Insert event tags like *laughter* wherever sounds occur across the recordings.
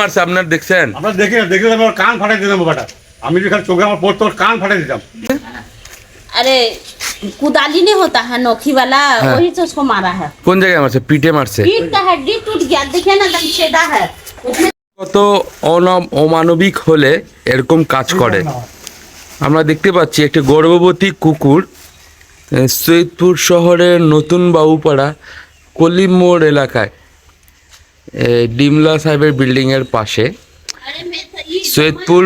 মারছে আপনার দেখছেন আমরা দেখি না দেখলে আমার কান ফাটাই দিতাম বাবাটা আমি যেখানে চোখে আমার পড়তো ওর কান ফাটাই দিতাম अरे कुदाली नहीं होता है नोखी वाला हाँ। वही से उसको मारा है কোন জায়গায় মারছে পিঠে মারছে पीठ का हड्डी टूट गया देखिए ना दम छेदा है उसमें কত অনাম অমানবিক হলে এরকম কাজ করে আমরা দেখতে পাচ্ছি একটি গর্ভবতী কুকুর আহ, সৈয়দপুর শহরের নতুন বাবুপাড়া কলিম মোড় এলাকায় এ, ডিমলা সাহেবের বিল্ডিংয়ের পাশে। সৈয়দপুর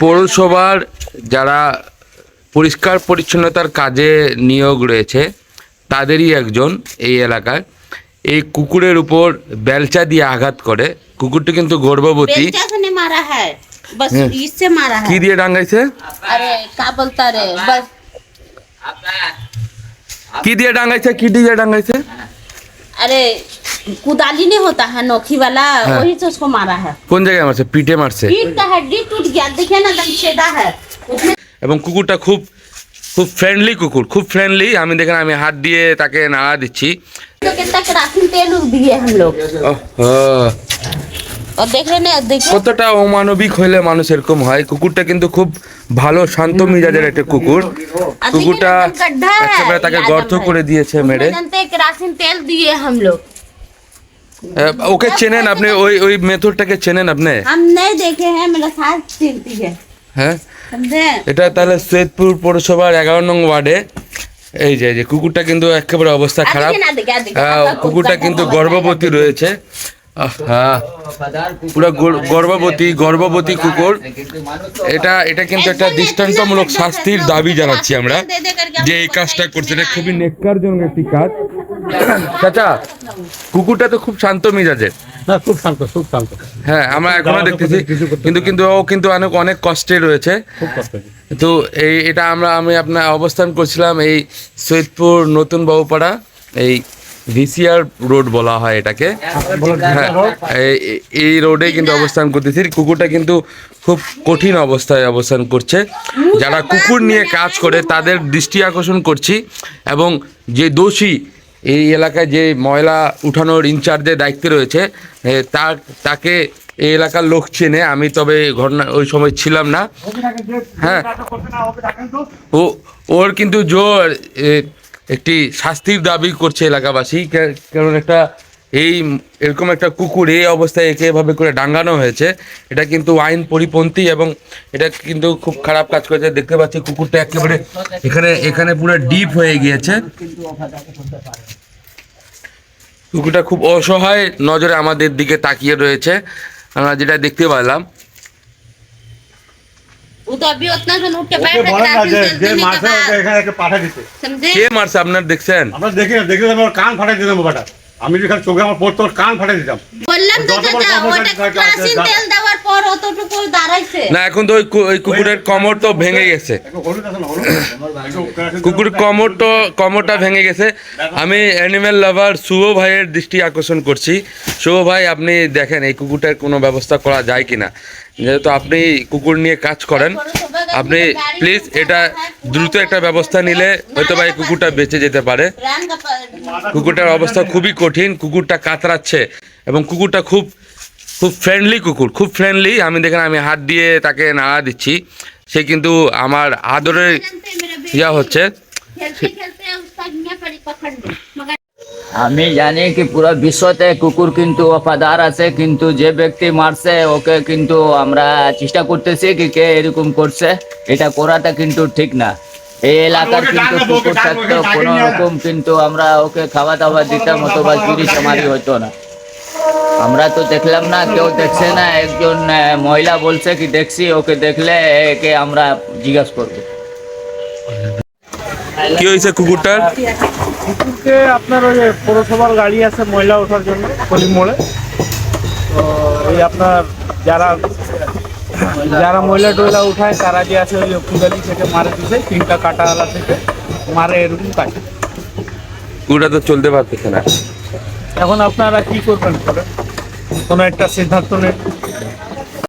পৌরসভার যারা পরিষ্কার পরিচ্ছন্নতার কাজে নিয়োগ রয়েছে তাদেরই একজন এই এলাকায়। এই কুকুরের উপর বেলচা দিয়ে আঘাত করে। কুকুরটি কিন্তু গর্ভবতী। হ্যাঁ। কি দিয়ে ডাঙ্গাইছে? কি দিয়ে ডাঙ্গাইছে? কি দিয়ে ডাঙ্গাইছে? আরে कुदाली नहीं होता है नोखी वाला हाँ। वही से उसको मारा है কোন জায়গায় মারছে পিঠে মারছে पीठ का हड्डी टूट गया देखिए ना दम छेदा है उसमें এবং কুকুরটা খুব খুব ফ্রেন্ডলি কুকুর খুব ফ্রেন্ডলি আমি দেখেন আমি হাত দিয়ে তাকে নাড়া দিচ্ছি तो कितना केरासिन तेल दिए हम लोग ওহো, और देख रहे ना देखिए কতটা অমানবিক হইলে মানুষ এরকম হয় কুকুরটা কিন্তু খুব ভালো শান্ত মিজাজের একটা কুকুর কুকুরটা गड्ढा है একেবারে তাকে याद গর্ত है। করে দিয়েছে মেরে उसमें जानते हैं केरासिन तेल दिए हम लोग আহ, ওকে চেনেন আপনি ওই ওই মেথডটাকে চেনেন আপনি हम नहीं देखे हैं मेरा साथ चिंती है হ্যাঁ समझे এটা তাহলে সৈয়দপুর পৌরসভার এগারো নং ওয়ার্ডে এই যে এই যে কুকুরটা কিন্তু একেবারে অবস্থা খারাপ আদিকে না দিকে, আদিকে। আহ, আপনার কুকুরটা কুকুরটা কিন্তু বড় গর্ভবতী রয়েছে হ্যাঁ পুরো গর- গর্ভবতী গর্ভবতী কুকুর এটা এটা কিন্তু একটা দৃষ্টান্তমূলক শাস্তির দাবি জানাচ্ছি আমরা যে এই কাজটা করছে এটা খুবই নেককারজনক একটি কাজ *coughs* চাচা কুকুরটা তো খুব শান্ত মিজাজের না খুব শান্ত খুব শান্ত। হ্যাঁ আমরা এখনও দেখতেছি। কিন্তু কিন্তু ও কিন্তু অনেক অনেক কষ্টে রয়েছে। খুব তো এই এটা আমরা আমি আপনার অবস্থান করছিলাম এই সৈয়দপুর নতুন বাবুপাড়া এই ভিসিআর রোড বলা হয় এটাকে। হ্যাঁ এই- এই রোডে কিন্তু অবস্থান করতেছি। কুকুরটা কিন্তু খুব কঠিন অবস্থায় অবস্থান করছে। যারা কুকুর নিয়ে কাজ করে তাদের দৃষ্টি আকর্ষণ করছি। এবং যে দোষী এই এলাকায় যে ময়লা উঠানোর ইনচার্জের দায়িত্বে রয়েছে তার, তাকে এই এলাকার লোক চেনে। আমি তবে ঘটনা, ওই সময় ছিলাম না। হ্যাঁ। ও, ওর কিন্তু জোর একটি শাস্তির দাবি করছে এলাকাবাসী। কারণ একটা এই এরকম একটা কুকুর এই অবস্থায় একে এভাবে করে ডাঙ্গানো হয়েছে এটা কিন্তু আইন পরিপন্থী এবং এটা কিন্তু খুব খারাপ কাজ করেছে। দেখতে পাচ্ছি কুকুরটা একেবারে এখানে এখানে পুরো ডিপ হয়ে গিয়েছে। কুকুরটা খুব অসহায় নজরে আমাদের দিকে তাকিয়ে রয়েছে। আমরা যেটা দেখতে পেলাম। কে মারছে আপনার দেখছেন? আমরা দেখি দেখে কান ফাটাই দিলাম বাটা আমি যেখানে চোখে আমার পড়তো কান ফাটাই দিতাম। বললাম তো চাচা ওটা আছে, তেল দেওয়ার পর অতটুকু দাঁড়াইছে। না এখন তো ওই ওই কুকুরের কমর তো ভেঙে গেছে। একটু হলুদ আছে না, হলুদ? একটু কেরাসিন কুকুর কমর তো কমরটা ভেঙে গেছে। আমি অ্যানিম্যাল লাভার শুভ ভাইয়ের দৃষ্টি আকর্ষণ করছি। শুভ ভাই আপনি দেখেন এই কুকুরটার কোনো ব্যবস্থা করা যায় কিনা? যেহেতু আপনি কুকুর নিয়ে কাজ করেন, আপনি প্লিজ এটা দ্রুত একটা ব্যবস্থা নিলে হয়তো বা এই কুকুরটা বেঁচে যেতে পারে। কুকুরটার অবস্থা খুবই কঠিন, কুকুরটা কাতরাচ্ছে এবং কুকুরটা খুব খুব ফ্রেন্ডলি কুকুর, খুব ফ্রেন্ডলি আমি দেখেন, আমি হাত দিয়ে তাকে নাড়া দিচ্ছি। সে কিন্তু আমার আদরের ইয়া হচ্ছে আমি জানি কি পুরো বিশ্বতে কুকুর কিন্তু ওফাদার আছে কিন্তু যে ব্যক্তি মারছে ওকে কিন্তু আমরা চেষ্টা করতেছি কি কে এরকম করছে। এটা করাটা কিন্তু ঠিক না। এই এলাকার কিন্তু কুকুর থাকতো কোনো রকম কিন্তু আমরা ওকে খাওয়া দাওয়া দিতাম অথবা চুরি চামারি হতো না। আমরা তো দেখলাম না কেউ দেখছে না একজন মহিলা বলছে কি দেখছি ওকে দেখলে একে আমরা জিজ্ঞাসা করব। কি হয়েছে কুকুরটার? কুকুরকে আপনার ওই পৌরসভার গাড়ি আছে ময়লা ওঠার জন্য কলিম মোড়ে। তো ওই আপনার যারা যারা ময়লা টয়লা উঠায় তারা যে আছে ওই কুদালি থেকে মারে দিছে তিনটা কাটাওয়ালা থেকে মারে এরকম কাটে। কুকুরটা তো চলতে পারতেছে না। এখন আপনারা কি করবেন করে কোনো একটা সিদ্ধান্ত নেন।